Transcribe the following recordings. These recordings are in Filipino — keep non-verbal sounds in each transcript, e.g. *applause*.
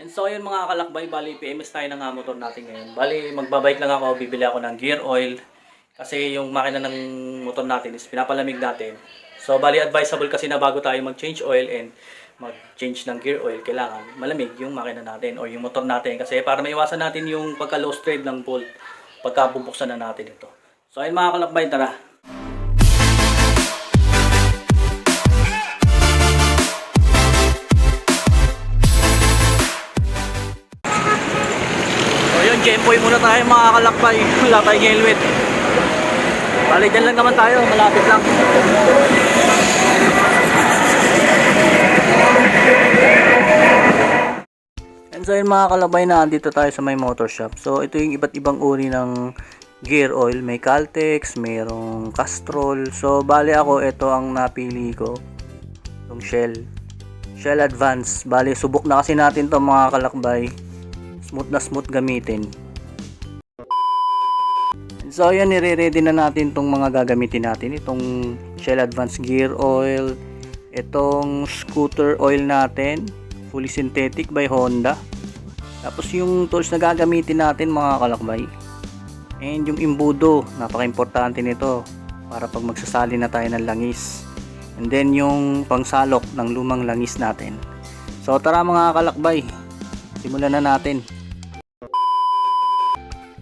And so yun mga kalakbay, bali PMS tayo ng ah, motor natin ngayon. Bali magbabike lang ako, bibili ako ng gear oil. Kasi yung makina ng motor natin is pinapalamig natin. So bali advisable kasi na bago tayo mag-change oil and mag-change ng gear oil, kailangan malamig yung makina natin o yung motor natin. Kasi para maiwasan natin yung pagka-low thread ng bolt pagka bubuksan na natin ito. So ayun mga kalakbay, tara! Gemboy muna tayo mga kalakbay. Wala tayong helmet. Bali, dyan lang naman tayo. Malapit lang. And so yun mga kalabay na dito tayo sa may motor shop. So ito yung iba't ibang uri ng gear oil. May Caltex, mayroong Castrol. So bali ako, ito ang napili ko. Itong Shell. Shell Advance. Bali, subok na kasi natin to mga kalakbay. Smooth na smooth gamitin. So yan, nire-ready na natin itong mga gagamitin natin. Itong Shell Advance Gear Oil. Itong scooter oil natin. Fully synthetic by Honda. Tapos yung tools na gagamitin natin mga kalakbay. And yung imbudo, napaka-importante nito para pag magsasali na tayo ng langis. And then yung pangsalok ng lumang langis natin. So tara mga kalakbay, simulan na natin.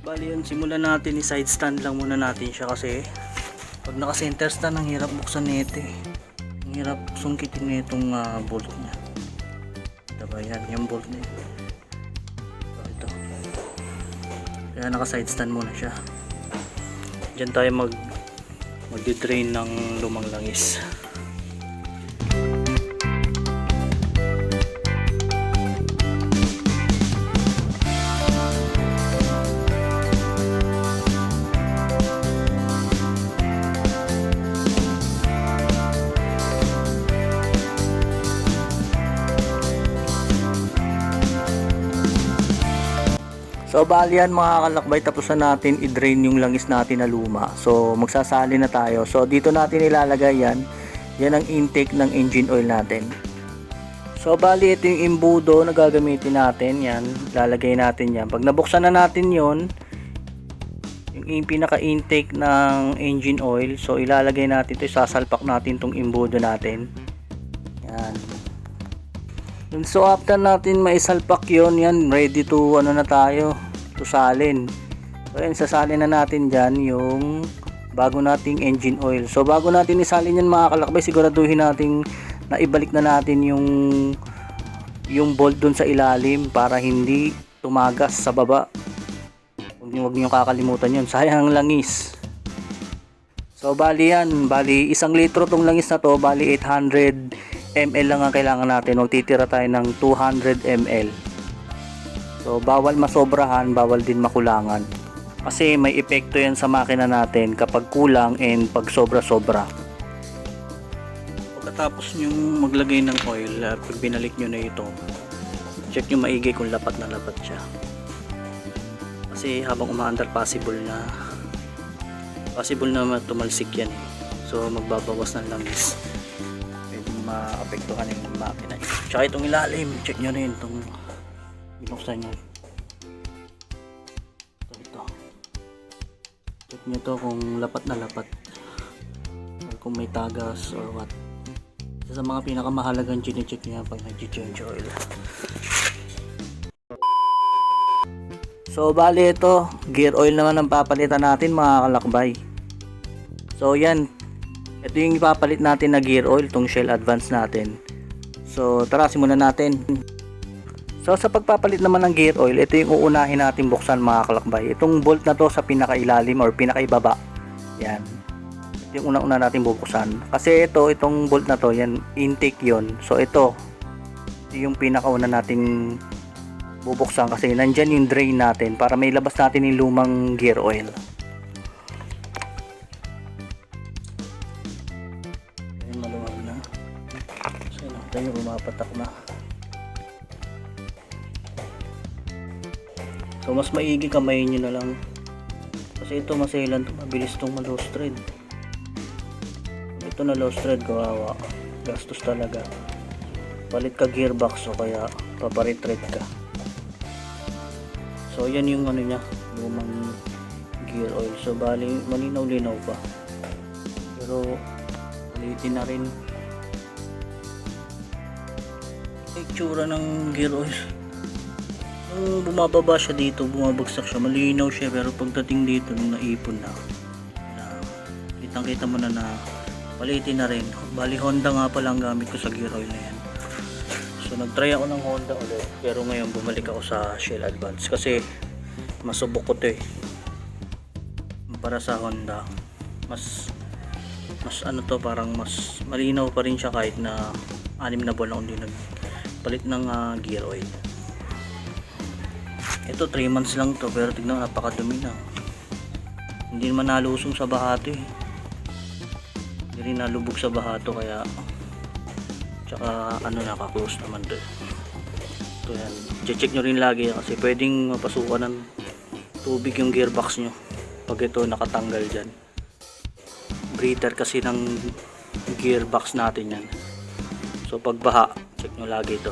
Bali yun, simulan natin i-side stand lang muna natin siya kasi pag naka-center stand, ang hirap buksan nito eh. Ang hirap sungkitin na itong ah, bolt niya. Diba yan, yung bolt niya. So, ito. Kaya naka-side stand muna siya. Diyan tayo mag magdi-drain ng lumang langis. So bali yan mga kalakbay tapos na natin i-drain yung langis natin na luma. So magsasali na tayo. So dito natin ilalagay yan. Yan ang intake ng engine oil natin. So bali ito yung imbudo na gagamitin natin. Yan, lalagay natin yan. Pag nabuksan na natin yon yung pinaka-intake ng engine oil. So ilalagay natin ito, sasalpak natin tong imbudo natin. Yan. So after natin maisalpak yon yan ready to ano na tayo to salin. So yan sasalin na natin diyan yung bago nating engine oil. So bago natin isalin yan mga kalakbay siguraduhin nating na ibalik na natin yung yung bolt dun sa ilalim para hindi tumagas sa baba. Huwag niyo, huwag niyo kakalimutan yun. *laughs* Sayang ang langis. So bali yan, bali isang litro tong langis na to, bali 800 ml lang ang kailangan natin. Huwag titira tayo ng 200 ml. So bawal masobrahan, bawal din makulangan. Kasi may epekto yan sa makina natin kapag kulang and pag sobra-sobra. Pagkatapos nyo maglagay ng oil, pag binalik nyo na ito, check nyo maigi kung lapat na lapat siya. Kasi habang umaandar possible na possible na tumalsik yan eh. So magbabawas ng langis. Maapektuhan yung makina. Tsaka itong ilalim, check nyo rin itong binuksan nyo. Ito, ito. Check nyo to kung lapat na lapat. Or kung may tagas or what. Isa sa mga pinakamahalagang chinecheck nyo pag nag-change oil. So bali ito, gear oil naman ang papalitan natin mga kalakbay. So yan, ito yung ipapalit natin na gear oil, tong Shell Advance natin. So tara, simulan natin. So sa pagpapalit naman ng gear oil, ito yung uunahin natin buksan mga kalakbay. Itong bolt na to sa pinakailalim or pinakaibaba. Yan. Ito yung unang-una natin bubuksan. Kasi ito, itong bolt na to, yan, intake yon So ito, ito yung pinakauna nating bubuksan kasi nandyan yung drain natin para may labas natin yung lumang gear oil. Tayo umapatak na. So, mas maigi kamayin nyo na lang. Kasi ito maselan to, mabilis tong ma-loose thread. Ito na loose thread, kawawa. Gastos talaga. Palit ka gearbox o kaya paparetread ka. So, yan yung ano niya, lumang gear oil. So, bali, malinaw-linaw pa. Pero, ulitin na rin. Itsura ng gear oil. Nung bumababa siya dito, bumabagsak siya, malinaw siya. Pero pagdating dito, nung naipon na, na kitang kita mo na na palitin na rin. Bali, Honda nga pala ang gamit ko sa gear oil na yan. So nag-try ako ng Honda ulit pero ngayon bumalik ako sa Shell Advance kasi masubok ko 'to eh. Para sa Honda mas mas ano to parang mas malinaw pa rin siya kahit na anim na buwan na hindi nagpalit ng ah, gear oil. Ito 3 months lang to pero tignan napakadumi na. Hindi naman nalusong sa bahato eh. Hindi rin nalubog sa bahato kaya Tsaka ano naka-close naman to. Ito yan. Che-check nyo rin lagi kasi pwedeng mapasukan ng tubig yung gearbox nyo pag ito nakatanggal dyan. Breather kasi ng gearbox natin yan. So pag baha, check nyo lagi ito.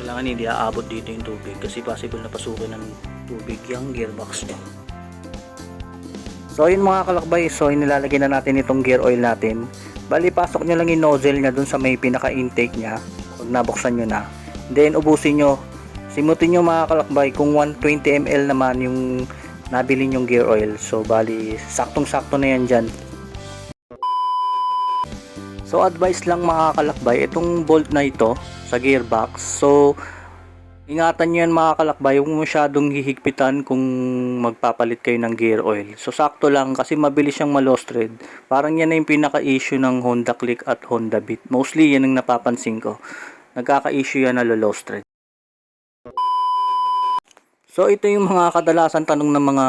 Kailangan hindi aabot dito yung tubig kasi possible na pasukin ng tubig yung gearbox nyo. So yun mga kalakbay, so inilalagay na natin itong gear oil natin. Bali pasok nyo lang yung nozzle niya dun sa may pinaka intake niya pag nabuksan nyo na. Then ubusin nyo. Simutin nyo mga kalakbay kung 120 ml naman yung nabili yung gear oil. So bali saktong sakto na yan dyan. So advice lang mga kalakbay, itong bolt na ito sa gearbox. So ingatan nyo yan mga kalakbay, huwag masyadong hihigpitan kung magpapalit kayo ng gear oil. So sakto lang kasi mabilis siyang ma-lost thread. Parang yan na yung pinaka-issue ng Honda Click at Honda Beat. Mostly yan ang napapansin ko. Nagkaka-issue yan na lost thread. So ito yung mga kadalasan tanong ng mga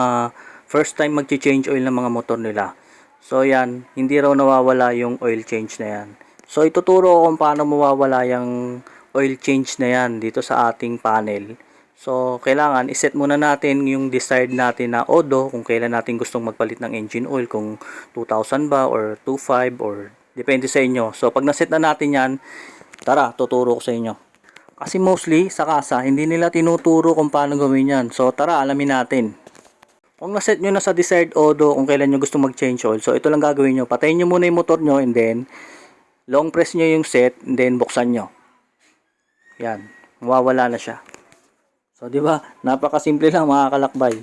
first time magchi-change oil ng mga motor nila. So yan, hindi raw nawawala yung oil change na yan. So ituturo ko kung paano mawawala yung oil change na yan dito sa ating panel. So kailangan iset muna natin yung desired natin na odo kung kailan natin gustong magpalit ng engine oil kung 2000 ba or 25 or depende sa inyo. So pag naset na natin yan, tara tuturo ko sa inyo. Kasi mostly sa kasa, hindi nila tinuturo kung paano gawin yan. So tara, alamin natin. Kung naset nyo na sa desired odo kung kailan nyo gusto mag-change oil, so ito lang gagawin nyo. Patayin nyo muna yung motor nyo and then long press nyo yung set and then buksan nyo. Yan, mawawala na siya. So di ba, napakasimple lang mga kalakbay.